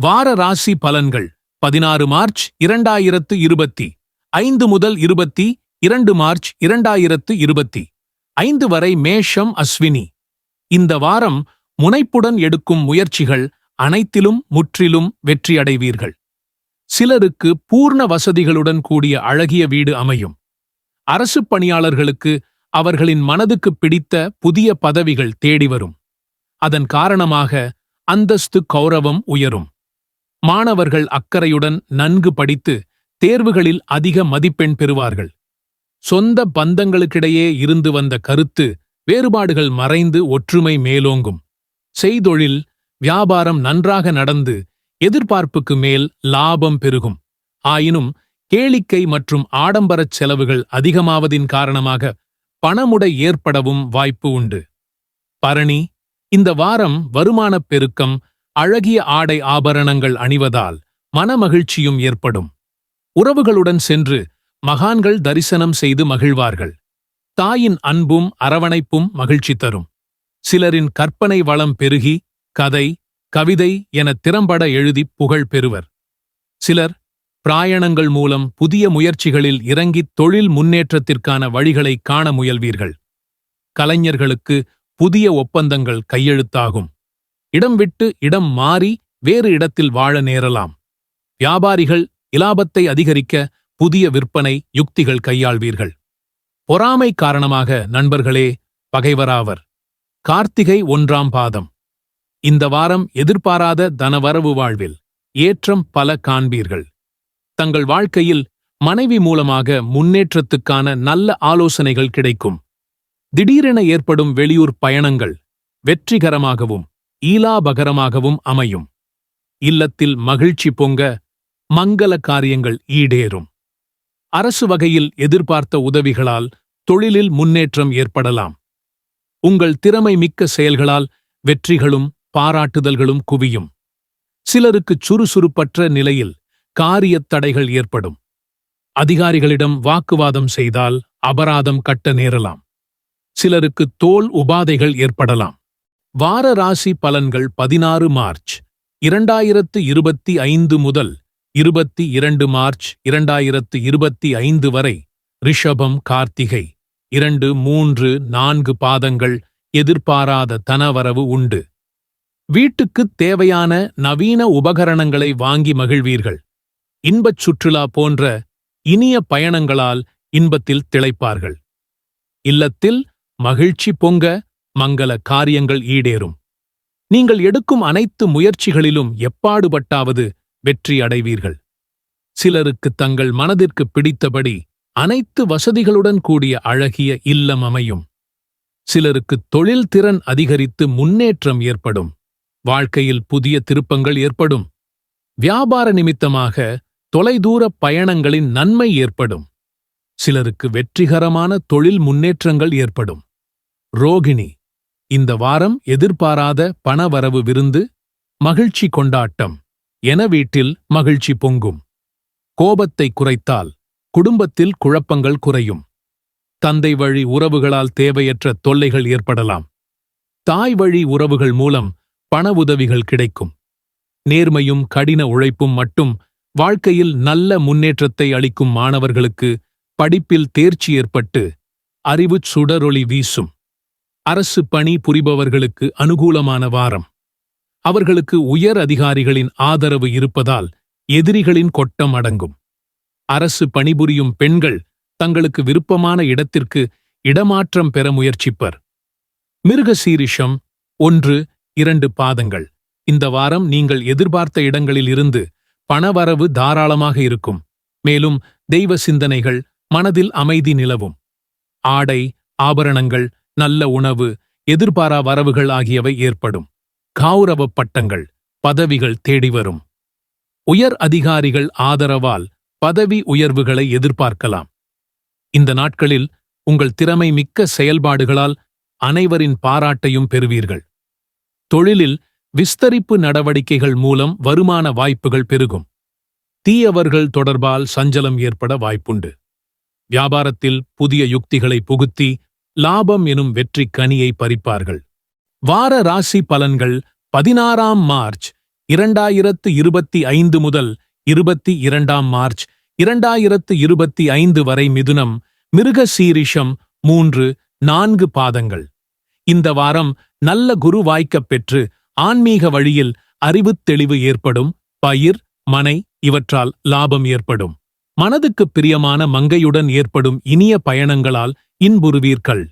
வார ராசி பலன்கள். பதினாறு மார்ச் இரண்டாயிரத்து இருபத்தி. ஐந்து முதல் இருபத்தி இரண்டு மார்ச் இரண்டாயிரத்து இருபத்தி. ஐந்து வரை மேஷம் அஸ்வினி. இந்த வாரம் முனைப்புடன் எடுக்கும் முயற்சிகள் அனைத்திலும் முற்றிலும் வெற்றியடைவீர்கள். சிலருக்கு பூர்ண வசதிகளுடன் கூடிய அழகிய வீடு அமையும். அரசு பணியாளர்களுக்கு அவர்களின் மனதுக்கு பிடித்த புதிய பதவிகள் தேடி வரும். அதன் காரணமாக அந்தஸ்து கௌரவம் உயரும். மாணவர்கள் அக்கறையுடன் நன்கு படித்து தேர்வுகளில் அதிக மதிப்பெண் பெறுவார்கள். சொந்த பந்தங்களுக்கிடையே இருந்து வந்த கருத்து வேறுபாடுகள் மறைந்து ஒற்றுமை மேலோங்கும். செய்தொழில் வியாபாரம் நன்றாக நடந்து எதிர்பார்ப்புக்கு மேல் லாபம் பெருகும். ஆயினும் கேளிக்கை மற்றும் ஆடம்பரச் செலவுகள் அதிகமாவதின் காரணமாக பணமுடை ஏற்படவும் வாய்ப்பு உண்டு. பரணி இந்த வாரம் வருமானப் பெருக்கம் அழகிய ஆடை ஆபரணங்கள் அணிவதால் மனமகிழ்ச்சியும் ஏற்படும். உறவுகளுடன் சென்று மகான்கள் தரிசனம் செய்து மகிழ்வார்கள். தாயின் அன்பும் அரவணைப்பும் மகிழ்ச்சி தரும். சிலரின் கற்பனை வளம் பெருகி கதை கவிதை என திறம்பட எழுதி புகழ் பெறுவர். சிலர் பிராயணங்கள் மூலம் புதிய முயற்சிகளில் இறங்கி தொழில் முன்னேற்றத்திற்கான வழிகளை காண முயல்வீர்கள். கலைஞர்களுக்கு புதிய ஒப்பந்தங்கள் கையெழுத்தாகும். இடம் விட்டு இடம் மாறி வேறு இடத்தில் வாழ நேரலாம். வியாபாரிகள் இலாபத்தை அதிகரிக்க புதிய விற்பனை யுக்திகள் கையாள்வீர்கள். பொறாமை காரணமாக நண்பர்களே பகைவராவர். கார்த்திகை ஒன்றாம் பாதம். இந்த வாரம் எதிர்பாராத தனவரவு வாழ்வில் ஏற்றம் பல காண்பீர்கள். தங்கள் வாழ்க்கையில் மனைவி மூலமாக முன்னேற்றத்துக்கான நல்ல ஆலோசனைகள் கிடைக்கும். திடீரென ஏற்படும் வெளியூர் பயணங்கள் வெற்றிகரமாகவும் ஈலாபகரமாகவும் அமையும். இல்லத்தில் மகிழ்ச்சி பொங்க மங்கள காரியங்கள் ஈடேறும். அரசு வகையில் எதிர்பார்த்த உதவிகளால் தொழிலில் முன்னேற்றம் ஏற்படலாம். உங்கள் திறமை மிக்க செயல்களால் வெற்றிகளும் பாராட்டுதல்களும் குவியும். சிலருக்கு சுறுசுறுப்பற்ற நிலையில் காரியத் தடைகள் ஏற்படும். அதிகாரிகளிடம் வாக்குவாதம் செய்தால் அபராதம் கட்ட நேரலாம். சிலருக்கு தோல் உபாதைகள் ஏற்படலாம். வார ராசி பலன்கள் பதினாறு மார்ச் இரண்டாயிரத்து இருபத்தி ஐந்து முதல் இருபத்தி இரண்டு மார்ச் இரண்டாயிரத்து இருபத்தி ஐந்து வரை ரிஷபம் கார்த்திகை. இரண்டு மூன்று நான்கு பாதங்கள் எதிர்பாராத தனவரவு உண்டு. வீட்டுக்குத் தேவையான நவீன உபகரணங்களை வாங்கி மகிழ்வீர்கள். இன்பச் சுற்றுலா போன்ற இனிய பயணங்களால் இன்பத்தில் திளைப்பார்கள். இல்லத்தில் மகிழ்ச்சி பொங்க மங்கள காரியங்கள் ஈடேறும். நீங்கள் எடுக்கும் அனைத்து முயற்சிகளிலும் எப்பாடுபட்டாவது வெற்றி அடைவீர்கள். சிலருக்கு தங்கள் மனதிற்கு பிடித்தபடி அனைத்து வசதிகளுடன் கூடிய அழகிய இல்லம் அமையும். சிலருக்கு தொழில் திறன் அதிகரித்து முன்னேற்றம் ஏற்படும். வாழ்க்கையில் புதிய திருப்பங்கள் ஏற்படும். வியாபார நிமித்தமாக தொலைதூர பயணங்களின் நன்மை ஏற்படும். சிலருக்கு வெற்றிகரமான தொழில் முன்னேற்றங்கள் ஏற்படும். ரோகிணி இந்த வாரம் எதிர்பாராத பணவரவு விருந்து மகிழ்ச்சி கொண்டாட்டம் என வீட்டில் மகிழ்ச்சி பொங்கும். கோபத்தை குறைத்தால் குடும்பத்தில் குழப்பங்கள் குறையும். தந்தை வழி உறவுகளால் தேவையற்ற தொல்லைகள் ஏற்படலாம். தாய் வழி உறவுகள் மூலம் பண உதவிகள் கிடைக்கும். நேர்மையும் கடின உழைப்பும் மட்டும் வாழ்க்கையில் நல்ல முன்னேற்றத்தை அளிக்கும் மாணவர்களுக்கு படிப்பில் தேர்ச்சி ஏற்பட்டு அறிவுச் சுடரொளி வீசும். அரசு பணி புரிபவர்களுக்கு அனுகூலமான வாரம். அவர்களுக்கு உயர் அதிகாரிகளின் ஆதரவு இருப்பதால் எதிரிகளின் கொட்டம் அடங்கும். அரசு பணிபுரியும் பெண்கள் தங்களுக்கு விருப்பமான இடத்திற்கு இடமாற்றம் பெற முயற்சிப்பர். மிருகசீரிஷம் ஒன்று இரண்டு பாதங்கள். இந்த வாரம் நீங்கள் எதிர்பார்த்த இடங்களில் இருந்து பணவரவு தாராளமாக இருக்கும். மேலும் தெய்வ சிந்தனைகள் மனதில் அமைதி நிலவும். ஆடை ஆபரணங்கள் நல்ல உணவு எதிர்பாரா வரவுகள் ஆகியவை ஏற்படும். கௌரவ பட்டங்கள் பதவிகள் தேடி வரும். உயர் அதிகாரிகள் ஆதரவால் பதவி உயர்வுகளை எதிர்பார்க்கலாம். இந்த நாட்களில் உங்கள் திறமை மிக்க செயல்பாடுகளால் அனைவரின் பாராட்டையும் பெறுவீர்கள். தொழிலில் விஸ்தரிப்பு நடவடிக்கைகள் மூலம் வருமான வாய்ப்புகள் பெருகும். தீயவர்கள் தொடர்பால் சஞ்சலம் ஏற்பட வாய்ப்புண்டு. வியாபாரத்தில் புதிய யுக்திகளை புகுத்தி லாபம் எனும் வெற்றிக் கனியை பறிப்பார்கள். வார ராசி பலன்கள் பதினாறாம் மார்ச் இரண்டாயிரத்து இருபத்தி ஐந்து முதல் இருபத்தி இரண்டாம் மார்ச் இரண்டாயிரத்து இருபத்தி ஐந்து வரை மிதுனம் மிருக சீரிஷம் மூன்று நான்கு பாதங்கள். இந்த வாரம் நல்ல குரு வாய்க்கப் பெற்று ஆன்மீக வழியில் அறிவுத் தெளிவு ஏற்படும். பயிர் மனை இவற்றால் லாபம் ஏற்படும். மனதுக்குப் பிரியமான மங்கையுடன் ஏற்படும் இனிய பயணங்களால் இன்புறுவீர்கள்.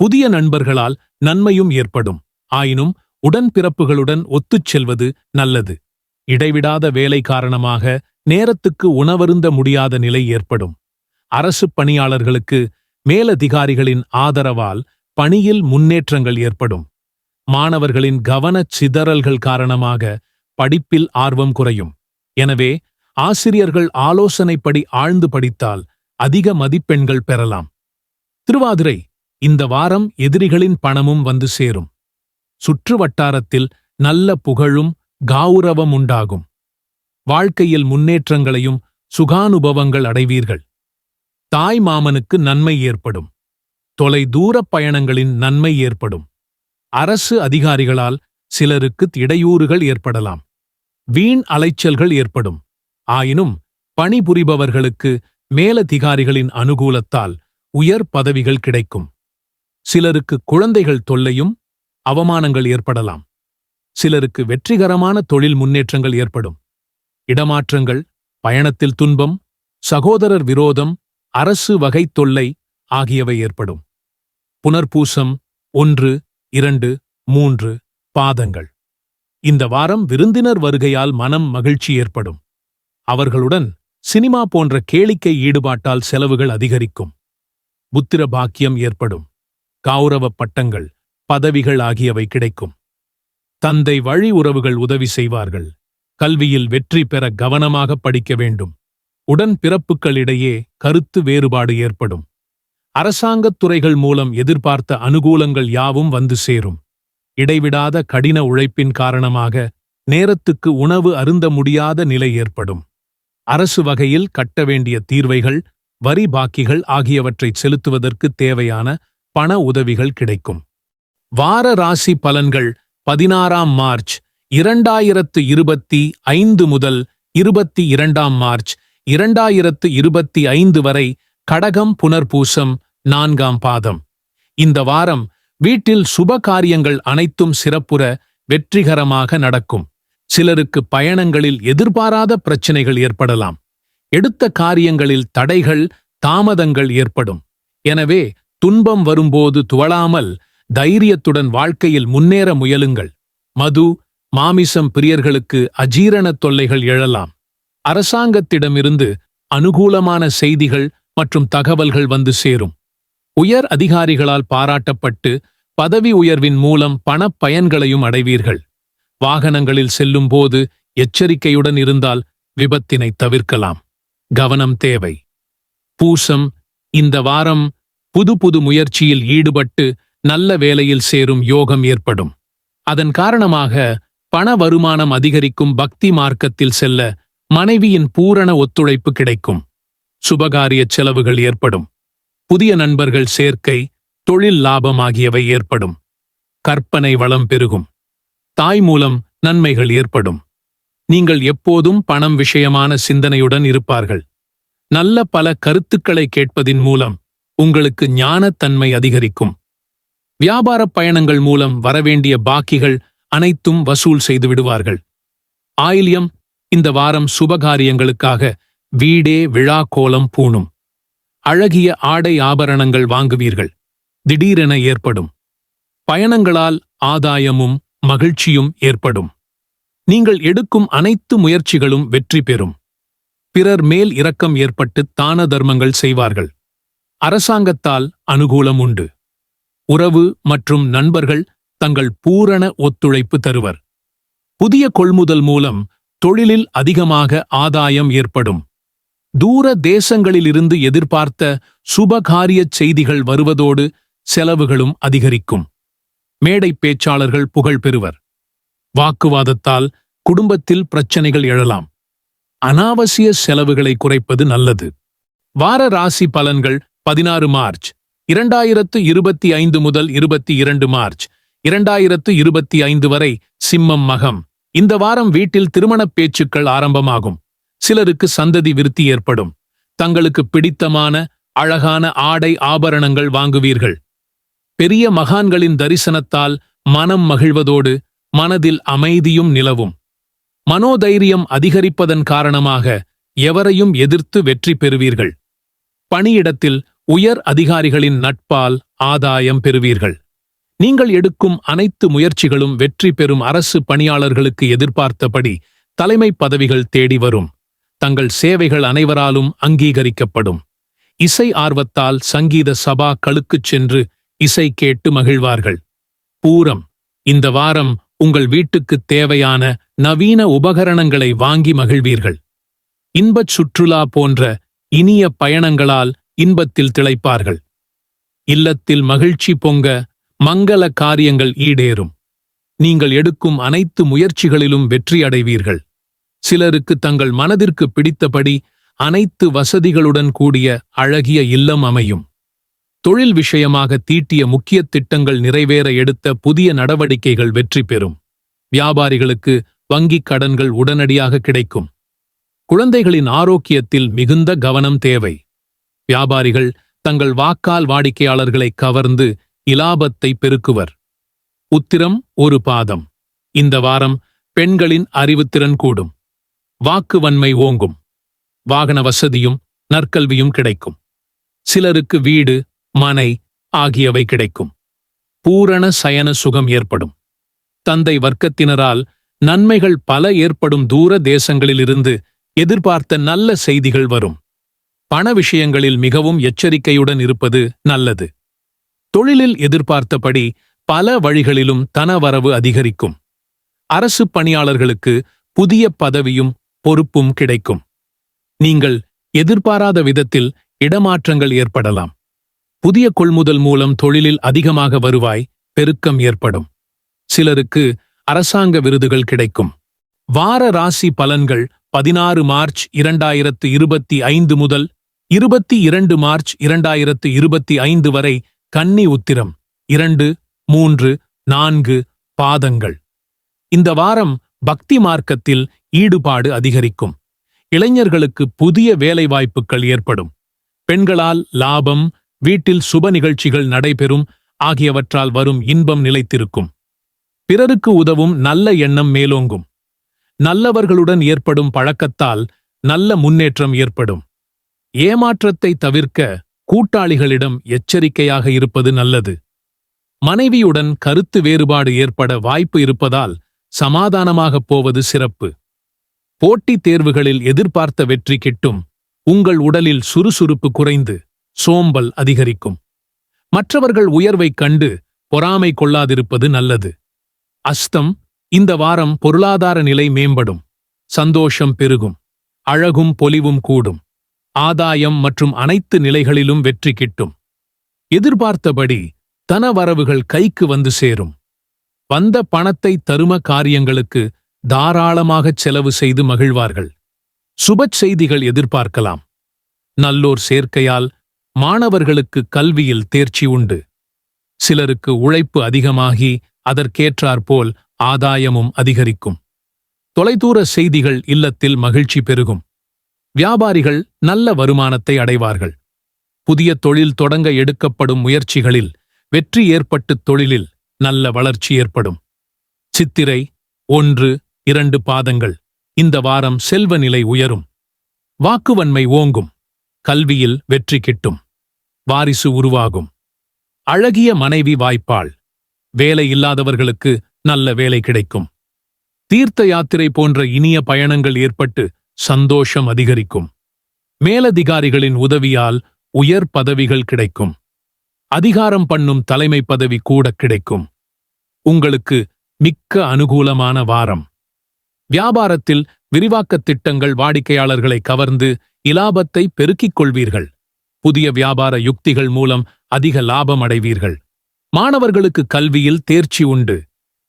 புதிய நண்பர்களால் நன்மையும் ஏற்படும். ஆயினும் உடன்பிறப்புகளுடன் ஒத்துச் செல்வது நல்லது. இடைவிடாத வேலை காரணமாக நேரத்துக்கு உணவருந்த முடியாத நிலை ஏற்படும். அரசு பணியாளர்களுக்கு மேலதிகாரிகளின் ஆதரவால் பணியில் முன்னேற்றங்கள் ஏற்படும். மாணவர்களின் கவனச் சிதறல்கள் காரணமாக படிப்பில் ஆர்வம் குறையும். எனவே ஆசிரியர்கள் ஆலோசனைப்படி ஆழ்ந்து படித்தால் அதிக மதிப்பெண்கள் பெறலாம். திருவாதிரை இந்த வாரம் எதிரிகளின் பணமும் வந்து சேரும். சுற்று வட்டாரத்தில் நல்ல புகழும் கௌரவம் உண்டாகும். வாழ்க்கையில் முன்னேற்றங்களையும் சுகானுபவங்கள் அடைவீர்கள். தாய் மாமனுக்கு நன்மை ஏற்படும். தொலை தூரப் பயணங்களின் நன்மை ஏற்படும். அரசு அதிகாரிகளால் சிலருக்கு இடையூறுகள் ஏற்படலாம். வீண் அலைச்சல்கள் ஏற்படும். ஆயினும் பணிபுரிபவர்களுக்கு மேலதிகாரிகளின் அனுகூலத்தால் உயர் பதவிகள் கிடைக்கும். சிலருக்கு குழந்தைகள் தொல்லையும் அவமானங்கள் ஏற்படலாம். சிலருக்கு வெற்றிகரமான தொழில் முன்னேற்றங்கள் ஏற்படும். இடமாற்றங்கள் பயணத்தில் துன்பம் சகோதரர் விரோதம் அரசு வகை தொல்லை ஆகியவை ஏற்படும். புனர்பூசம் ஒன்று இரண்டு மூன்று பாதங்கள். இந்த வாரம் விருந்தினர் வருகையால் மனம் மகிழ்ச்சி ஏற்படும். அவர்களுடன் சினிமா போன்ற கேளிக்கை ஈடுபாட்டால் செலவுகள் அதிகரிக்கும். புத்திர பாக்கியம் ஏற்படும். கௌரவ பட்டங்கள் பதவிகள் ஆகியவை கிடைக்கும். தந்தை வழி உறவுகள் உதவி செய்வார்கள். கல்வியில் வெற்றி பெற கவனமாக படிக்க வேண்டும். உடன் பிறப்புகளிடையே கருத்து வேறுபாடு ஏற்படும். அரசாங்கத் துறைகள் மூலம் எதிர்பார்த்த அனுகூலங்கள் யாவும் வந்து சேரும். இடைவிடாத கடின உழைப்பின் காரணமாக நேரத்துக்கு உணவு அருந்த முடியாத நிலை ஏற்படும். அரசு வகையில் கட்ட வேண்டிய தீர்வைகள் வரி பாக்கிகள் ஆகியவற்றைச் செலுத்துவதற்கு தேவையான பண உதவிகள் கிடைக்கும். வார ராசி பலன்கள் பதினாறாம் மார்ச் இரண்டாயிரத்து இருபத்தி ஐந்து முதல் இருபத்தி இரண்டாம் மார்ச் இரண்டாயிரத்து இருபத்தி ஐந்து வரை கடகம் புனர்பூசம் நான்காம் பாதம். இந்த வாரம் வீட்டில் சுப காரியங்கள் அனைத்தும் சிறப்புற வெற்றிகரமாக நடக்கும். சிலருக்கு பயணங்களில் எதிர்பாராத பிரச்சினைகள் ஏற்படலாம். எடுத்த காரியங்களில் தடைகள் தாமதங்கள் ஏற்படும். எனவே துன்பம் வரும்போது துவளாமல் தைரியத்துடன் வாழ்க்கையில் முன்னேற முயலுங்கள். மது மாமிசம் பிரியர்களுக்கு அஜீரணத் தொல்லைகள் எழலாம். அரசாங்கத்திடமிருந்து அனுகூலமான செய்திகள் மற்றும் தகவல்கள் வந்து சேரும். உயர் அதிகாரிகளால் பாராட்டப்பட்டு பதவி உயர்வின் மூலம் பணப் பயன்களையும் அடைவீர்கள். வாகனங்களில் செல்லும்போது எச்சரிக்கையுடன் இருந்தால் விபத்தினை தவிர்க்கலாம். கவனம் தேவை. பூசம் இந்த வாரம் புது புது முயற்சியில் ஈடுபட்டு நல்ல வேலையில் சேரும் யோகம் ஏற்படும். அதன் காரணமாக பண வருமானம் அதிகரிக்கும் பக்தி மார்க்கத்தில் செல்ல மனைவியின் பூரண ஒத்துழைப்பு கிடைக்கும். சுபகாரிய செலவுகள் ஏற்படும். புதிய நண்பர்கள் சேர்க்கை தொழில் லாபம் ஆகியவை ஏற்படும். கற்பனை வளம் பெருகும். தாய் மூலம் நன்மைகள் ஏற்படும். நீங்கள் எப்போதும் பணம் விஷயமான சிந்தனையுடன் இருப்பார்கள். நல்ல பல கருத்துக்களை கேட்பதின் மூலம் உங்களுக்கு ஞானத்தன்மை அதிகரிக்கும். வியாபாரப் பயணங்கள் மூலம் வரவேண்டிய பாக்கிகள் அனைத்தும் வசூல் செய்து விடுவார்கள். ஆயில்யம் இந்த வாரம் சுபகாரியங்களுக்காக வீடே விழா கோலம் பூணும். அழகிய ஆடை ஆபரணங்கள் வாங்குவீர்கள். திடீரென ஏற்படும். பயணங்களால் ஆதாயமும் மகிழ்ச்சியும் ஏற்படும். நீங்கள் எடுக்கும் அனைத்து முயற்சிகளும் வெற்றி பெறும். பிறர் மேல் இரக்கம் ஏற்பட்டு தான தர்மங்கள் செய்வார்கள். அரசாங்கத்தால் அனுகூலம் உண்டு. உறவு மற்றும் நண்பர்கள் தங்கள் பூரண ஒத்துழைப்பு தருவர். புதிய கொள்முதல் மூலம் தொழிலில் அதிகமாக ஆதாயம் ஏற்படும். தூர தேசங்களிலிருந்து எதிர்பார்த்த சுபகாரியச் செய்திகள் வருவதோடு செலவுகளும் அதிகரிக்கும். மேடை பேச்சாளர்கள் புகழ் பெறுவர். வாக்குவாதத்தால் குடும்பத்தில் பிரச்சனைகள் எழலாம். அனாவசிய செலவுகளை குறைப்பது நல்லது. வார ராசி பலன்கள் பதினாறு மார்ச் இரண்டாயிரத்து இருபத்தி ஐந்து முதல் இருபத்தி இரண்டு மார்ச் இரண்டாயிரத்து இருபத்தி ஐந்து வரை சிம்மம் மகம். இந்த வாரம் வீட்டில் திருமணப் பேச்சுக்கள் ஆரம்பமாகும். சிலருக்கு சந்ததி விருத்தி ஏற்படும். தங்களுக்கு பிடித்தமான அழகான ஆடை ஆபரணங்கள் வாங்குவீர்கள். பெரிய மகான்களின் தரிசனத்தால் மனம் மகிழ்வதோடு மனதில் அமைதியும் நிலவும். மனோதைரியம் அதிகரிப்பதன் காரணமாக எவரையும் எதிர்த்து வெற்றி பெறுவீர்கள். பணியிடத்தில் உயர் அதிகாரிகளின் நட்பால் ஆதாயம் பெறுவீர்கள். நீங்கள் எடுக்கும் அனைத்து முயற்சிகளும் வெற்றி பெறும் அரசு பணியாளர்களுக்கு எதிர்பார்த்தபடி தலைமை பதவிகள் தேடி வரும். தங்கள் சேவைகள் அனைவராலும் அங்கீகரிக்கப்படும். இசை ஆர்வத்தால் சங்கீத சபாக்களுக்குச் சென்று இசை கேட்டு மகிழ்வார்கள். பூரம். இந்த வாரம் உங்கள் வீட்டுக்குத் தேவையான நவீன உபகரணங்களை வாங்கி மகிழ்வீர்கள். இன்பச் சுற்றுலா போன்ற இனிய பயணங்களால் இன்பத்தில் திளைப்பார்கள். இல்லத்தில் மகிழ்ச்சி பொங்க மங்கள காரியங்கள் ஈடேறும். நீங்கள் எடுக்கும் அனைத்து முயற்சிகளிலும் வெற்றி அடைவீர்கள். சிலருக்கு தங்கள் மனதிற்கு பிடித்தபடி அனைத்து வசதிகளுடன் கூடிய அழகிய இல்லம் அமையும். தொழில் விஷயமாக தீட்டிய முக்கிய திட்டங்கள் நிறைவேற எடுத்த புதிய நடவடிக்கைகள் வெற்றி பெறும். வியாபாரிகளுக்கு வங்கிக் கடன்கள் உடனடியாக கிடைக்கும். குழந்தைகளின் ஆரோக்கியத்தில் மிகுந்த கவனம் தேவை. வியாபாரிகள் தங்கள் வாக்கால் வாடிக்கையாளர்களை கவர்ந்து இலாபத்தை பெருக்குவர். உத்திரம் ஒரு பாதம். இந்த வாரம் பெண்களின் அறிவுத்திறன் கூடும். வாக்கு வன்மை ஓங்கும். வாகன வசதியும் நற்கல்வியும் கிடைக்கும். சிலருக்கு வீடு மனை ஆகியவை கிடைக்கும். பூரண சயன சுகம் ஏற்படும். தந்தை வர்க்கத்தினரால் நன்மைகள் பல ஏற்படும் தூர தேசங்களிலிருந்து எதிர்பார்த்த நல்ல செய்திகள் வரும். பண விஷயங்களில் மிகவும் எச்சரிக்கையுடன் இருப்பது நல்லது. தொழிலில் எதிர்பார்த்தபடி பல வழிகளிலும் தனவரவு அதிகரிக்கும். அரசு பணியாளர்களுக்கு புதிய பதவியும் பொறுப்பும் கிடைக்கும். நீங்கள் எதிர்பாராத விதத்தில் இடமாற்றங்கள் ஏற்படலாம். புதிய கொள்முதல் மூலம் தொழிலில் அதிகமாக வருவாய் பெருக்கம் ஏற்படும். சிலருக்கு அரசாங்க விருதுகள் கிடைக்கும். வார ராசி பலன்கள் பதினாறு மார்ச் இரண்டாயிரத்து இருபத்தி ஐந்து முதல் இருபத்தி இரண்டு மார்ச் இரண்டாயிரத்து இருபத்தி ஐந்து வரை கன்னி உத்திரம். இரண்டு மூன்று நான்கு பாதங்கள். இந்த வாரம் பக்தி மார்க்கத்தில் ஈடுபாடு அதிகரிக்கும். இளைஞர்களுக்கு புதிய வேலைவாய்ப்புகள் ஏற்படும். பெண்களால் லாபம் வீட்டில் சுப நிகழ்ச்சிகள் நடைபெறும் ஆகியவற்றால் வரும் இன்பம் நிலைத்திருக்கும். பிறருக்கு உதவும் நல்ல எண்ணம் மேலோங்கும். நல்லவர்களுடன் ஏற்படும் பழக்கத்தால் நல்ல முன்னேற்றம் ஏற்படும். ஏமாற்றத்தை தவிர்க்க கூட்டாளிகளிடம் எச்சரிக்கையாக இருப்பது நல்லது. மனைவியுடன் கருத்து வேறுபாடு ஏற்பட வாய்ப்பு இருப்பதால் சமாதானமாகப் போவது சிறப்பு. போட்டித் தேர்வுகளில் எதிர்பார்த்த வெற்றி கிட்டும் உங்கள் உடலில் சுறுசுறுப்பு குறைந்து சோம்பல் அதிகரிக்கும். மற்றவர்கள் உயர்வைக் கண்டு பொறாமை கொள்ளாதிருப்பது நல்லது. அஸ்தம் இந்த வாரம் பொருளாதார நிலை மேம்படும். சந்தோஷம் பெருகும். அழகும் பொலிவும் கூடும். ஆதாயம் மற்றும் அனைத்து நிலைகளிலும் வெற்றி கிட்டும். எதிர்பார்த்தபடி தன வரவுகள் கைக்கு வந்து சேரும். வந்த பணத்தை தரும காரியங்களுக்கு தாராளமாகச் செலவு செய்து மகிழ்வார்கள். சுபச் செய்திகள் எதிர்பார்க்கலாம். நல்லோர் சேர்க்கையால் மாணவர்களுக்கு கல்வியில் தேர்ச்சி உண்டு. சிலருக்கு உழைப்பு அதிகமாகி அதற்கேற்றாற்போல் ஆதாயமும் அதிகரிக்கும். தொலைதூர செய்திகள் இல்லத்தில் மகிழ்ச்சி பெருகும். வியாபாரிகள் நல்ல வருமானத்தை அடைவார்கள். புதிய தொழில் தொடங்க எடுக்கப்படும் முயற்சிகளில் வெற்றி ஏற்பட்டு தொழிலில் நல்ல வளர்ச்சி ஏற்படும். சித்திரை ஒன்று இரண்டு பாதங்கள். இந்த வாரம் செல்வ நிலை உயரும். வாக்குவன்மை ஓங்கும். கல்வியில் வெற்றி கிட்டும். வாரிசு உருவாகும். அழகிய மனைவி வாய்ப்பாள். வேலை இல்லாதவர்களுக்கு நல்ல வேலை கிடைக்கும். தீர்த்த யாத்திரை போன்ற இனிய பயணங்கள் ஏற்பட்டு சந்தோஷம் அதிகரிக்கும். மேலதிகாரிகளின் உதவியால் உயர் பதவிகள் கிடைக்கும். அதிகாரம் பண்ணும் தலைமை பதவி கூட கிடைக்கும். உங்களுக்கு மிக்க அனுகூலமான வாரம். வியாபாரத்தில் விரிவாக்கத் திட்டங்கள் வாடிக்கையாளர்களை கவர்ந்து இலாபத்தை பெருக்கிக் கொள்வீர்கள். புதிய வியாபார யுக்திகள் மூலம் அதிக லாபம் அடைவீர்கள். மாணவர்களுக்கு கல்வியில் தேர்ச்சி உண்டு.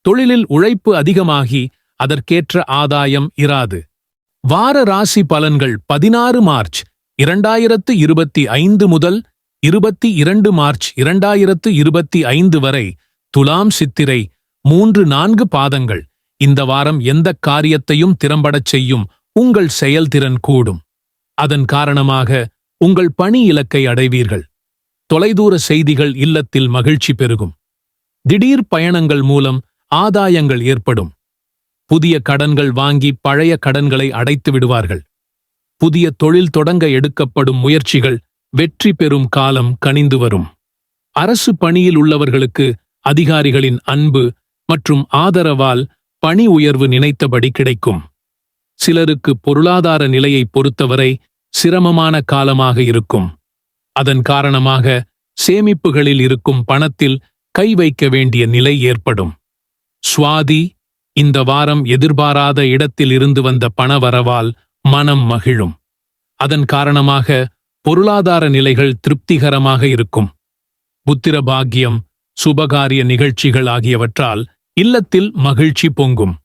தொழிலில் உழைப்பு அதிகமாகி அதற்கேற்ற ஆதாயம் இராது. வார ராசி பலன்கள் பதினாறு மார்ச் இரண்டாயிரத்து இருபத்தி ஐந்து முதல் இருபத்தி இரண்டு மார்ச் இரண்டாயிரத்து இருபத்தி ஐந்து வரை துலாம் சித்திரை மூன்று நான்கு பாதங்கள். இந்த வாரம் எந்த காரியத்தையும் திறம்படச் செய்யும் உங்கள் செயல்திறன் கூடும். அதன் காரணமாக உங்கள் பணி இலக்கை அடைவீர்கள். தொலைதூர செய்திகள் இல்லத்தில் மகிழ்ச்சி பெருகும். திடீர் பயணங்கள் மூலம் ஆதாயங்கள் ஏற்படும். புதிய கடன்கள் வாங்கி பழைய கடன்களை அடைத்து விடுவார்கள். புதிய தொழில் தொடங்க எடுக்கப்படும் முயற்சிகள் வெற்றி பெறும் காலம் கனிந்து வரும். அரசு பணியில் உள்ளவர்களுக்கு அதிகாரிகளின் அன்பு மற்றும் ஆதரவால் பணி உயர்வு நினைத்தபடி கிடைக்கும். சிலருக்கு பொருளாதார நிலையை பொறுத்தவரை சிரமமான காலமாக இருக்கும். அதன் காரணமாக சேமிப்புகளில் இருக்கும் பணத்தில் கை வைக்க வேண்டிய நிலை ஏற்படும். சுவாதி இந்த வாரம் எதிர்பாராத இடத்தில் இருந்து வந்த பணவரவால் மனம் மகிழும். அதன் காரணமாக பொருளாதார நிலைகள் திருப்திகரமாக இருக்கும். புத்திர பாக்கியம் சுபகாரிய நிகழ்ச்சிகள் ஆகியவற்றால் இல்லத்தில் மகிழ்ச்சி பொங்கும்.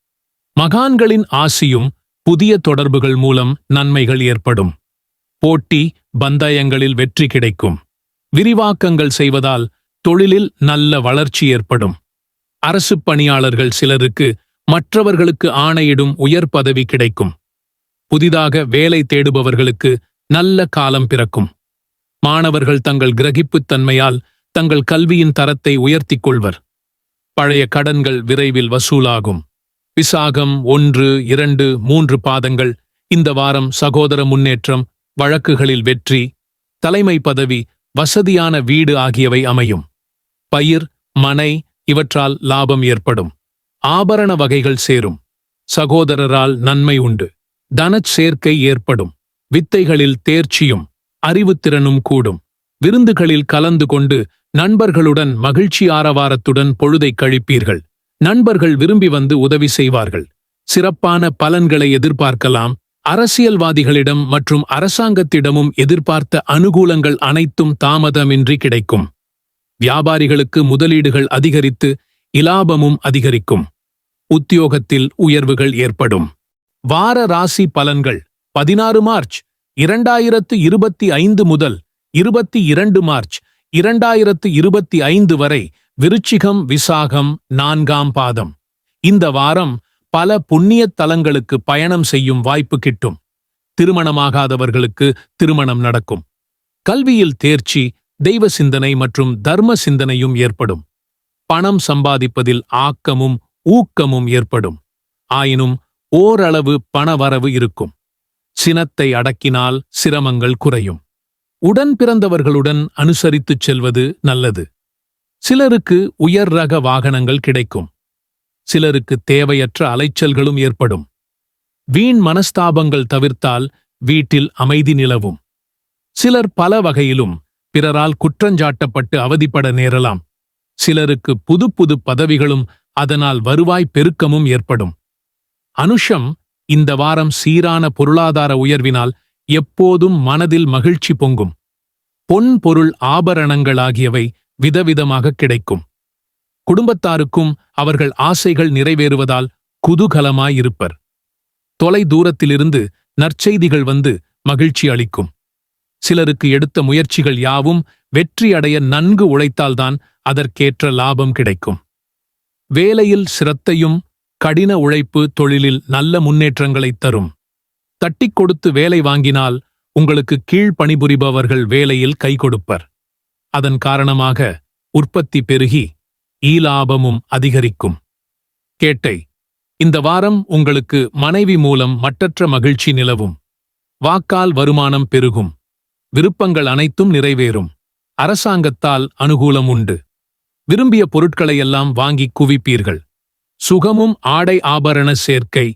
மகான்களின் ஆசியும் புதிய தொடர்புகள் மூலம் நன்மைகள் ஏற்படும். போட்டி பந்தயங்களில் வெற்றி கிடைக்கும். விரிவாக்கங்கள் செய்வதால் தொழிலில் நல்ல வளர்ச்சி ஏற்படும். அரசு பணியாளர்கள் சிலருக்கு மற்றவர்களுக்கு ஆணையிடும் உயர் பதவி கிடைக்கும். புதிதாக வேலை தேடுபவர்களுக்கு நல்ல காலம் பிறக்கும். மாணவர்கள் தங்கள் கிரகிப்புத் தன்மையால் தங்கள் கல்வியின் தரத்தை உயர்த்திக் கொள்வர். பழைய கடன்கள் விரைவில் வசூலாகும். விசாகம் ஒன்று இரண்டு மூன்று பாதங்கள் இந்த வாரம் சகோதர முன்னேற்றம் வழக்குகளில் வெற்றி தலைமை பதவி வசதியான வீடு ஆகியவை அமையும். பயிர் மனை இவற்றால் லாபம் ஏற்படும். ஆபரண வகைகள் சேரும். சகோதரரால் நன்மை உண்டு. தனச் சேர்க்கை ஏற்படும். வித்தைகளில் தேர்ச்சியும் அறிவுத்திறனும் கூடும். விருந்துகளில் கலந்து கொண்டு நண்பர்களுடன் மகிழ்ச்சி ஆரவாரத்துடன் பொழுதை கழிப்பீர்கள். நண்பர்கள் விரும்பி வந்து உதவி செய்வார்கள். சிறப்பான பலன்களை எதிர்பார்க்கலாம். அரசியல்வாதிகளிடம் மற்றும் அரசாங்கத்திடமும் எதிர்பார்த்த அனுகூலங்கள் அனைத்தும் தாமதமின்றி கிடைக்கும். வியாபாரிகளுக்கு முதலீடுகள் அதிகரித்து இலாபமும் அதிகரிக்கும். உத்தியோகத்தில் உயர்வுகள் ஏற்படும். வார ராசி பலன்கள் பதினாறு மார்ச் இரண்டாயிரத்து இருபத்தி ஐந்து முதல் இருபத்தி இரண்டு மார்ச் இரண்டாயிரத்து இருபத்தி ஐந்து வரை விருச்சிகம் விசாகம் நான்காம் பாதம். இந்த வாரம் பல புண்ணிய தலங்களுக்கு பயணம் செய்யும் வாய்ப்பு கிட்டும். திருமணமாகாதவர்களுக்கு திருமணம் நடக்கும். கல்வியில் தேர்ச்சி தெய்வ சிந்தனை மற்றும் தர்ம சிந்தனையும் ஏற்படும். பணம் சம்பாதிப்பதில் ஆக்கமும் ஊக்கமும் ஏற்படும். ஆயினும் ஓரளவு பணவரவு இருக்கும். சினத்தை அடக்கினால் சிரமங்கள் குறையும். உடன் பிறந்தவர்களுடன் அனுசரித்துச் செல்வது நல்லது. சிலருக்கு உயர் ரக வாகனங்கள் கிடைக்கும். சிலருக்கு தேவையற்ற அலைச்சல்களும் ஏற்படும். வீண் மனஸ்தாபங்கள் தவிர்த்தால் வீட்டில் அமைதி நிலவும். சிலர் பல வகையிலும் பிறரால் குற்றஞ்சாட்டப்பட்டு அவதிப்பட நேரலாம். சிலருக்கு புது புது பதவிகளும் அதனால் வருவாய் பெருக்கமும் ஏற்படும். அனுஷம் இந்த வாரம் சீரான பொருளாதார உயர்வினால் எப்போதும் மனதில் மகிழ்ச்சி பொங்கும். பொன் பொருள் ஆபரணங்கள் ஆகியவை விதவிதமாக கிடைக்கும். குடும்பத்தாருக்கும் அவர்கள் ஆசைகள் நிறைவேறுவதால் குதூகலமாயிருப்பர். தொலை தூரத்திலிருந்து நற்செய்திகள் வந்து மகிழ்ச்சி அளிக்கும். சிலருக்கு எடுத்த முயற்சிகள் யாவும் வெற்றியடைய நன்கு உழைத்தால்தான் அதற்கேற்ற லாபம் கிடைக்கும். வேலையில் சிரத்தையும் கடின உழைப்பு தொழிலில் நல்ல முன்னேற்றங்களைத் தரும். தட்டிக் கொடுத்து வேலை வாங்கினால் உங்களுக்கு கீழ் பணிபுரிபவர்கள் வேலையில் கை கொடுப்பர். அதன் காரணமாக உற்பத்தி பெருகி ஈலாபமும் அதிகரிக்கும். கேட்டை இந்த வாரம் உங்களுக்கு மனைவி மூலம் மட்டற்ற மகிழ்ச்சி நிலவும். வாக்கால் வருமானம் பெருகும். விருப்பங்கள் அனைத்தும் நிறைவேறும். அரசாங்கத்தால் அனுகூலம் உண்டு. விரும்பிய பொருட்களையெல்லாம் வாங்கி குவிப்பீர்கள். சுகமும் ஆடை ஆபரண சேர்க்கை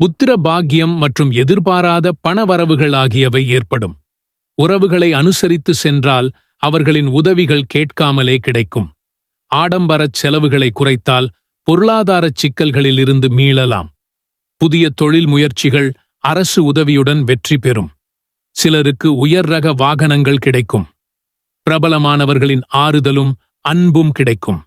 புத்திர பாக்கியம் மற்றும் எதிர்பாராத பணவரவுகள் ஆகியவை ஏற்படும். உறவுகளை அனுசரித்து சென்றால் அவர்களின் உதவிகள் கேட்காமலே கிடைக்கும். ஆடம்பரச் செலவுகளை குறைத்தால் பொருளாதாரச் சிக்கல்களில் இருந்து மீளலாம். புதிய தொழில் முயற்சிகள் அரசு உதவியுடன் வெற்றி பெறும். சிலருக்கு உயர் ரக வாகனங்கள் கிடைக்கும். பிரபலமானவர்களின் ஆறுதலும் அன்பும் கிடைக்கும்.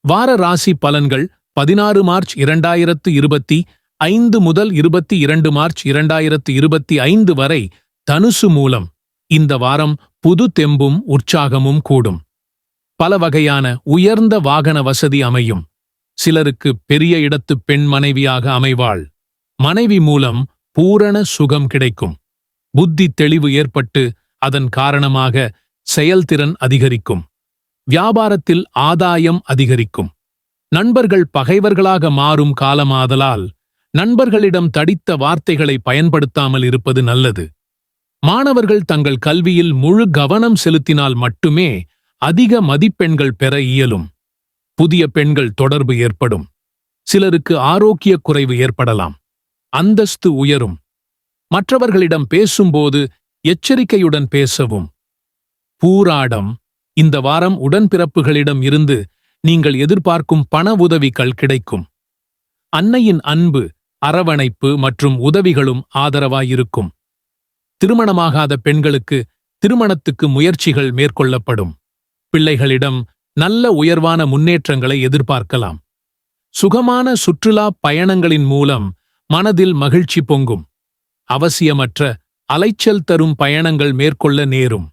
வார ராசி பலன்கள் பதினாறு மார்ச் இரண்டாயிரத்து இருபத்தி ஐந்து முதல் இருபத்தி இரண்டு மார்ச் இரண்டாயிரத்து இருபத்தி ஐந்து வரை தனுசு மூலம். இந்த வாரம் புது தெம்பும் உற்சாகமும் கூடும். பல வகையான உயர்ந்த வாகன வசதி அமையும். சிலருக்கு பெரிய இடத்து பெண் மனைவியாக அமைவாள். மனைவி மூலம் பூரண சுகம் கிடைக்கும். புத்தி தெளிவு ஏற்பட்டு அதன் காரணமாக செயல்திறன் அதிகரிக்கும். வியாபாரத்தில் ஆதாயம் அதிகரிக்கும். நண்பர்கள் பகைவர்களாக மாறும் காலமாதலால் நண்பர்களிடம் தடித்த வார்த்தைகளை பயன்படுத்தாமல் இருப்பது நல்லது. மாணவர்கள் தங்கள் கல்வியில் முழு கவனம் செலுத்தினால் மட்டுமே அதிக மதிப்பெண்கள் பெற இயலும். புதிய பெண்கள் தொடர்பு ஏற்படும். சிலருக்கு ஆரோக்கிய குறைவு ஏற்படலாம். அந்தஸ்து உயரும். மற்றவர்களிடம் பேசும்போது எச்சரிக்கையுடன் பேசவும். பூராடம். இந்த வாரம் உடன்பிறப்புகளிடம் இருந்து நீங்கள் எதிர்பார்க்கும் பண உதவிகள் கிடைக்கும். அன்னையின் அன்பு அரவணைப்பு மற்றும் உதவிகளும் ஆதரவாயிருக்கும். திருமணமாகாத பெண்களுக்கு திருமணத்துக்கு முயற்சிகள் மேற்கொள்ளப்படும். பிள்ளைகளிடம் நல்ல உயர்வான முன்னேற்றங்களை எதிர்பார்க்கலாம். சுகமான சுற்றுலா பயணங்களின் மூலம் மனதில் மகிழ்ச்சி பொங்கும். அவசியமற்ற அலைச்சல் தரும் பயணங்கள் மேற்கொள்ள நேரும்.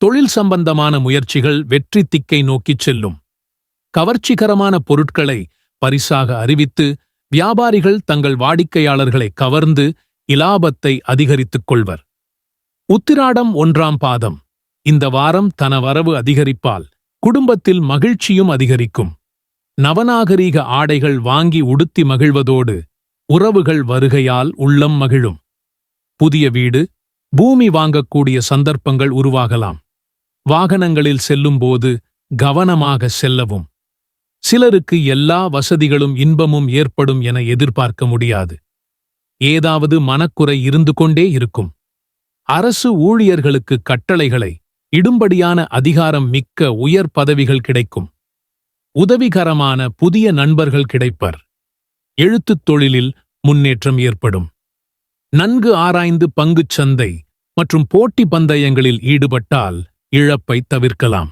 தொழில் சம்பந்தமான முயற்சிகள் வெற்றி திக்கை நோக்கிச் செல்லும். கவர்ச்சிகரமான பொருட்களை பரிசாக அறிவித்து வியாபாரிகள் தங்கள் வாடிக்கையாளர்களை கவர்ந்து இலாபத்தை அதிகரித்துக் கொள்வர். உத்திராடம் ஒன்றாம் பாதம். இந்த வாரம் தன வரவு அதிகரிப்பால் குடும்பத்தில் மகிழ்ச்சியும் அதிகரிக்கும். நவநாகரீக ஆடைகள் வாங்கி உடுத்தி மகிழ்வதோடு உறவுகள் வருகையால் உள்ளம் மகிழும். புதிய வீடு பூமி வாங்கக்கூடிய சந்தர்ப்பங்கள் உருவாகலாம். வாகனங்களில் செல்லும்போது கவனமாக செல்லவும். சிலருக்கு எல்லா வசதிகளும் இன்பமும் ஏற்படும் என எதிர்பார்க்க முடியாது. ஏதாவது மனக்குறை இருந்து கொண்டே இருக்கும். அரசு ஊழியர்களுக்கு கட்டளைகளை இடும்படியான அதிகாரம் மிக்க உயர் பதவிகள் கிடைக்கும். உதவிகரமான புதிய நண்பர்கள் கிடைப்பர். எழுத்துத் தொழிலில் முன்னேற்றம் ஏற்படும். நன்கு ஆராய்ந்து பங்குச் சந்தை மற்றும் போட்டி பந்தயங்களில் ஈடுபட்டால் இழப்பை தவிர்க்கலாம்.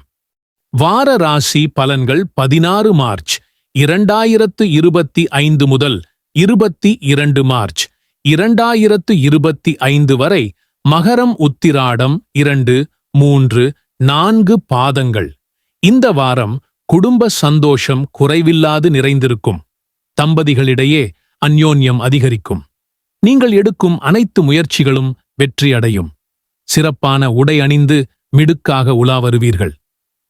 வார ராசி பலன்கள் பதினாறு மார்ச் இரண்டாயிரத்து இருபத்தி ஐந்து முதல் இருபத்தி இரண்டு மார்ச் இரண்டாயிரத்து இருபத்தி ஐந்து வரை மகரம் உத்திராடம் இரண்டு மூன்று நான்கு பாதங்கள். இந்த வாரம் குடும்ப சந்தோஷம் குறைவில்லாது நிறைந்திருக்கும். தம்பதிகளிடையே அந்யோன்யம் அதிகரிக்கும். நீங்கள் எடுக்கும் அனைத்து முயற்சிகளும் வெற்றியடையும். சிறப்பான உடை அணிந்து மிடுக்காக உலா வருவீர்கள்.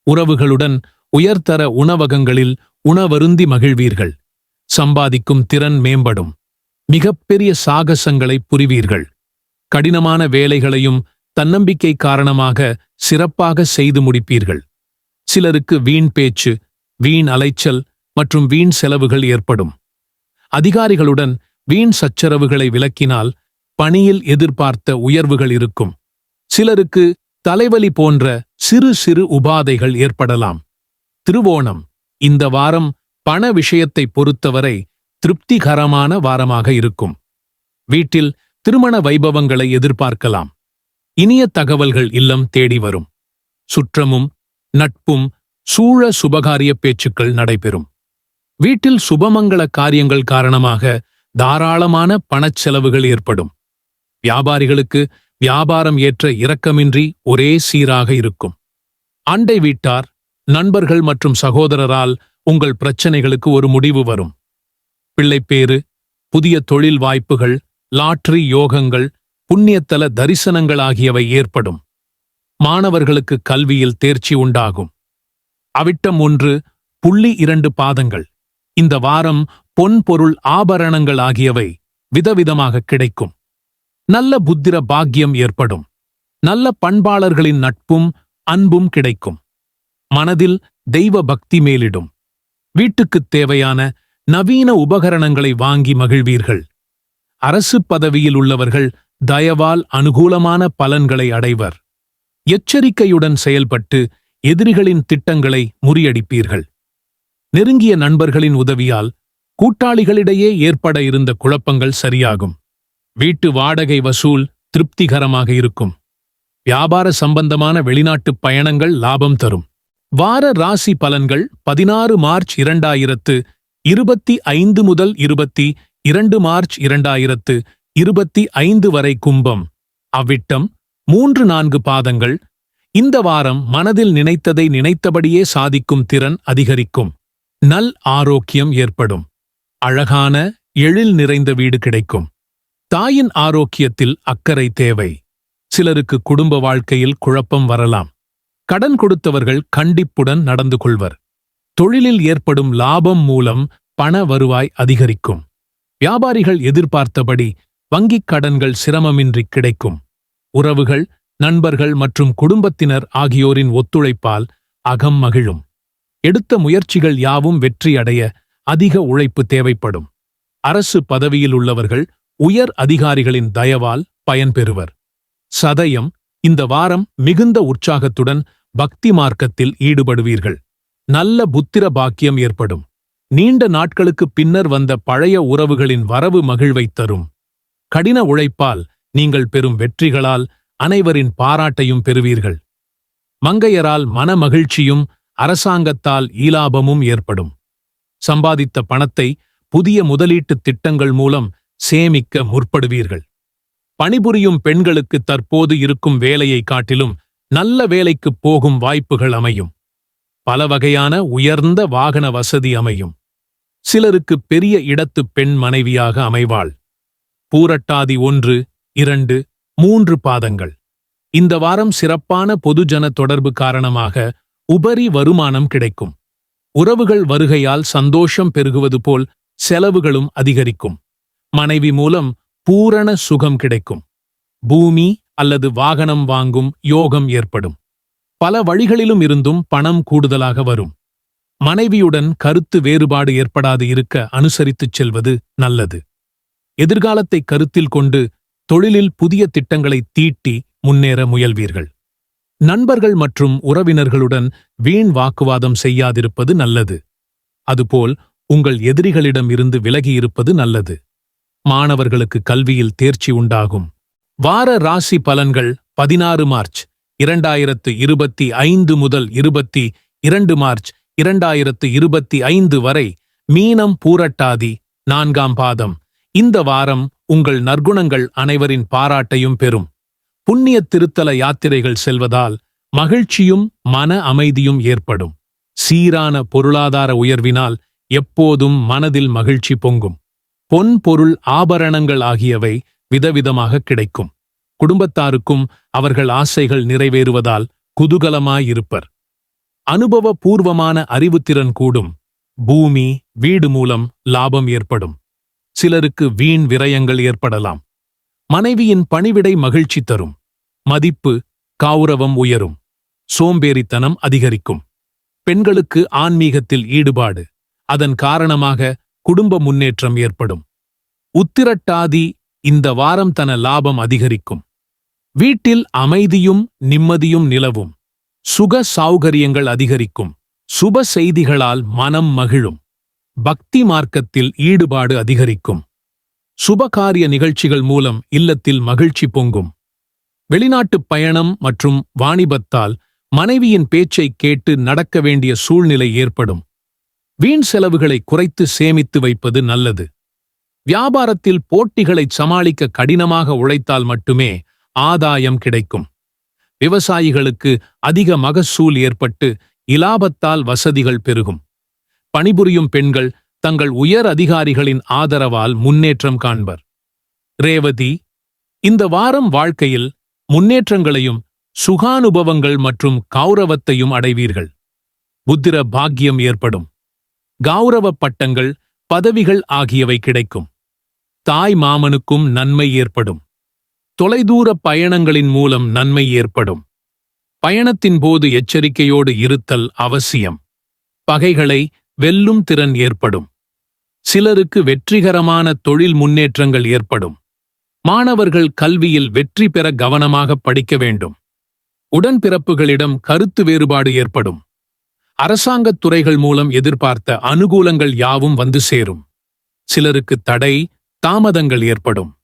உறவுகளுடன் உயர்தர உணவகங்களில் உணவருந்தி மகிழ்வீர்கள். சம்பாதிக்கும் திறன் மேம்படும். மிகப்பெரிய சாகசங்களை புரிவீர்கள். கடினமான வேலைகளையும் தன்னம்பிக்கை காரணமாக சிறப்பாக செய்து முடிப்பீர்கள். சிலருக்கு வீண் பேச்சு வீண் அலைச்சல் மற்றும் வீண் செலவுகள் ஏற்படும். அதிகாரிகளுடன் வீண் சச்சரவுகளை விலக்கினால் பணியில் எதிர்பார்த்த உயர்வுகள் இருக்கும். சிலருக்கு தலைவலி போன்ற சிறு சிறு உபாதைகள் ஏற்படலாம். திருவோணம். இந்த வாரம் பண விஷயத்தை பொறுத்தவரை திருப்திகரமான வாரமாக இருக்கும். வீட்டில் திருமண வைபவங்களை எதிர்பார்க்கலாம். இனிய தகவல்கள் இல்லம் தேடி வரும். சுற்றமும் நட்பும் சூழ சுபகாரிய பேச்சுக்கள் நடைபெறும். வீட்டில் சுபமங்கள காரியங்கள் காரணமாக தாராளமான பணச்செலவுகள் ஏற்படும். வியாபாரிகளுக்கு வியாபாரம் ஏற்ற இரக்கமின்றி ஒரே சீராக இருக்கும். அண்டை வீட்டார் நண்பர்கள் மற்றும் சகோதரரால் உங்கள் பிரச்சனைகளுக்கு ஒரு முடிவு வரும். பிள்ளைப்பேறு புதிய தொழில் வாய்ப்புகள் லாட்ரி யோகங்கள் புண்ணியத்தல தரிசனங்கள் ஆகியவை ஏற்படும். மாணவர்களுக்கு கல்வியில் தேர்ச்சி உண்டாகும். அவிட்டம் ஒன்று புள்ளி இரண்டு பாதங்கள். இந்த வாரம் பொன் பொருள் ஆபரணங்கள் ஆகியவை விதவிதமாக கிடைக்கும். நல்ல புத்திர பாக்கியம் ஏற்படும். நல்ல பண்பாளர்களின் நட்பும் அன்பும் கிடைக்கும். மனதில் தெய்வ பக்தி மேலிடும். வீட்டுக்குத் தேவையான நவீன உபகரணங்களை வாங்கி மகிழ்வீர்கள். அரசு பதவியில் உள்ளவர்கள் தயவால் அனுகூலமான பலன்களை அடைவர். எச்சரிக்கையுடன் செயல்பட்டு எதிரிகளின் திட்டங்களை முறியடிப்பீர்கள். நெருங்கிய நண்பர்களின் உதவியால் கூட்டாளிகளிடையே ஏற்பட இருந்த குழப்பங்கள் சரியாகும். வீட்டு வாடகை வசூல் திருப்திகரமாக இருக்கும். வியாபார சம்பந்தமான வெளிநாட்டுப் பயணங்கள் லாபம் தரும். வார ராசி பலன்கள் பதினாறு மார்ச் இரண்டாயிரத்து இருபத்தி ஐந்து முதல் இருபத்தி இரண்டு மார்ச் இரண்டாயிரத்து இருபத்தி ஐந்து வரை கும்பம். அவ்விட்டம் மூன்று நான்கு பாதங்கள். இந்த வாரம் மனதில் நினைத்ததை நினைத்தபடியே சாதிக்கும் திறன் அதிகரிக்கும். நல் ஆரோக்கியம் ஏற்படும். அழகான எழில் நிறைந்த வீடு கிடைக்கும். தாயின் ஆரோக்கியத்தில் அக்கறை தேவை. சிலருக்கு குடும்ப வாழ்க்கையில் குழப்பம் வரலாம். கடன் கொடுத்தவர்கள் கண்டிப்புடன் நடந்து கொள்வர். தொழிலில் ஏற்படும் லாபம் மூலம் பண வருவாய் அதிகரிக்கும். வியாபாரிகள் எதிர்பார்த்தபடி வங்கிக் கடன்கள் சிரமமின்றி கிடைக்கும். உறவுகள் நண்பர்கள் மற்றும் குடும்பத்தினர் ஆகியோரின் ஒத்துழைப்பால் அகம் மகிழும். எடுத்த முயற்சிகள் யாவும் வெற்றியடைய அதிக உழைப்பு தேவைப்படும். அரசு பதவியில் உள்ளவர்கள் உயர் அதிகாரிகளின் தயவால் பயன்பெறுவர் சதயம் இந்த வாரம் மிகுந்த உற்சாகத்துடன் பக்தி மார்க்கத்தில் ஈடுபடுவீர்கள். நல்ல புத்திர பாக்கியம் ஏற்படும். நீண்ட நாட்களுக்கு பின்னர் வந்த பழைய உறவுகளின் வரவு மகிழ்வைத் தரும். கடின உழைப்பால் நீங்கள் பெறும் வெற்றிகளால் அனைவரின் பாராட்டையும் பெறுவீர்கள். மங்கையரால் மனமகிழ்ச்சியும் அரசாங்கத்தால் ஈலாபமும் ஏற்படும். சம்பாதித்த பணத்தை புதிய முதலீட்டுத் திட்டங்கள் மூலம் சேமிக்க முற்படுவீர்கள். பணிபுரியும் பெண்களுக்கு தற்போது இருக்கும் வேலையை காட்டிலும் நல்ல வேலைக்குப் போகும் வாய்ப்புகள் அமையும். பல வகையான உயர்ந்த வாகன வசதி அமையும். சிலருக்கு பெரிய இடத்து பெண் மனைவியாக அமைவாள். பூரட்டாதி ஒன்று இரண்டு மூன்று பாதங்கள். இந்த வாரம் சிறப்பான பொதுஜன தொடர்பு காரணமாக உபரி வருமானம் கிடைக்கும். உறவுகள் வருகையால் சந்தோஷம் பெருகுவது போல் செலவுகளும் அதிகரிக்கும். மனைவி மூலம் பூரண சுகம் கிடைக்கும். பூமி அல்லது வாகனம் வாங்கும் யோகம் ஏற்படும். பல வழிகளிலும் இருந்தும் பணம் கூடுதலாக வரும். மனைவியுடன் கருத்து வேறுபாடு ஏற்படாது இருக்க அனுசரித்துச் செல்வது நல்லது. எதிர்காலத்தை கருத்தில் கொண்டு தொழிலில் புதிய திட்டங்களை தீட்டி முன்னேற முயல்வீர்கள். நண்பர்கள் மற்றும் உறவினர்களுடன் வீண் வாக்குவாதம் செய்யாதிருப்பது நல்லது. அதுபோல் உங்கள் எதிரிகளிடம் இருந்து விலகியிருப்பது நல்லது. மாணவர்களுக்கு கல்வியில் தேர்ச்சி உண்டாகும். வார ராசி பலன்கள் பதினாறு மார்ச் இரண்டாயிரத்து இருபத்தி ஐந்து முதல் இருபத்தி இரண்டு மார்ச் இரண்டாயிரத்து இருபத்தி ஐந்து வரை மீனம் பூரட்டாதி நான்காம் பாதம். இந்த வாரம் உங்கள் நற்குணங்கள் அனைவரின் பாராட்டையும் பெறும். புண்ணிய திருத்தல யாத்திரைகள் செல்வதால் மகிழ்ச்சியும் மன அமைதியும் ஏற்படும். சீரான பொருளாதார உயர்வினால் எப்போதும் மனதில் மகிழ்ச்சி பொங்கும். பொன் பொருள் ஆபரணங்கள் ஆகியவை விதவிதமாக கிடைக்கும். குடும்பத்தாருக்கும் அவர்கள் ஆசைகள் நிறைவேறுவதால் குதூகலமாயிருப்பர் அனுபவ பூர்வமான அறிவுத்திறன் கூடும். பூமி வீடு மூலம் லாபம் ஏற்படும். சிலருக்கு வீண் விரயங்கள் ஏற்படலாம். மனைவியின் பணிவிடை மகிழ்ச்சி தரும். மதிப்பு கௌரவம் உயரும். சோம்பேறித்தனம் அதிகரிக்கும். பெண்களுக்கு ஆன்மீகத்தில் ஈடுபாடு. அதன் காரணமாக குடும்ப முன்னேற்றம் ஏற்படும். உத்திரட்டாதி இந்த வாரம் தன லாபம் அதிகரிக்கும். வீட்டில் அமைதியும் நிம்மதியும் நிலவும். சுக சௌகரியங்கள் அதிகரிக்கும். சுப செய்திகளால் மனம் மகிழும். பக்தி மார்க்கத்தில் ஈடுபாடு அதிகரிக்கும். சுபகாரிய நிகழ்ச்சிகள் மூலம் இல்லத்தில் மகிழ்ச்சி பொங்கும். வெளிநாட்டுப் பயணம் மற்றும் வாணிபத்தால் மனைவியின் பேச்சைக் கேட்டு நடக்க வேண்டிய சூழ்நிலை ஏற்படும். வீண் செலவுகளை குறைத்து சேமித்து வைப்பது நல்லது. வியாபாரத்தில் போட்டிகளை சமாளிக்க கடினமாக உழைத்தால் மட்டுமே ஆதாயம் கிடைக்கும். விவசாயிகளுக்கு அதிக மகசூல் ஏற்பட்டு இலாபத்தால் வசதிகள் பெருகும். பணிபுரியும் பெண்கள் தங்கள் உயர் அதிகாரிகளின் ஆதரவால் முன்னேற்றம் காண்பர். ரேவதி இந்த வாரம் வாழ்க்கையில் முன்னேற்றங்களையும் சுகானுபவங்கள் மற்றும் கௌரவத்தையும் அடைவீர்கள். புத்திர பாக்கியம் ஏற்படும். கௌரவ பட்டங்கள் பதவிகள் ஆகியவை கிடைக்கும். தாய் மாமனுக்கும் நன்மை ஏற்படும். தொலைதூர பயணங்களின் மூலம் நன்மை ஏற்படும். பயணத்தின் போது எச்சரிக்கையோடு இருத்தல் அவசியம். பகைகளை வெல்லும் திறன் ஏற்படும். சிலருக்கு வெற்றிகரமான தொழில் முன்னேற்றங்கள் ஏற்படும். மாணவர்கள் கல்வியில் வெற்றி பெற கவனமாக படிக்க வேண்டும். உடன்பிறப்புகளிடம் கருத்து வேறுபாடு ஏற்படும். அரசாங்கத் துறைகள் மூலம் எதிர்பார்த்த அனுகூலங்கள் யாவும் வந்து சேரும். சிலருக்கு தடை தாமதங்கள் ஏற்படும்.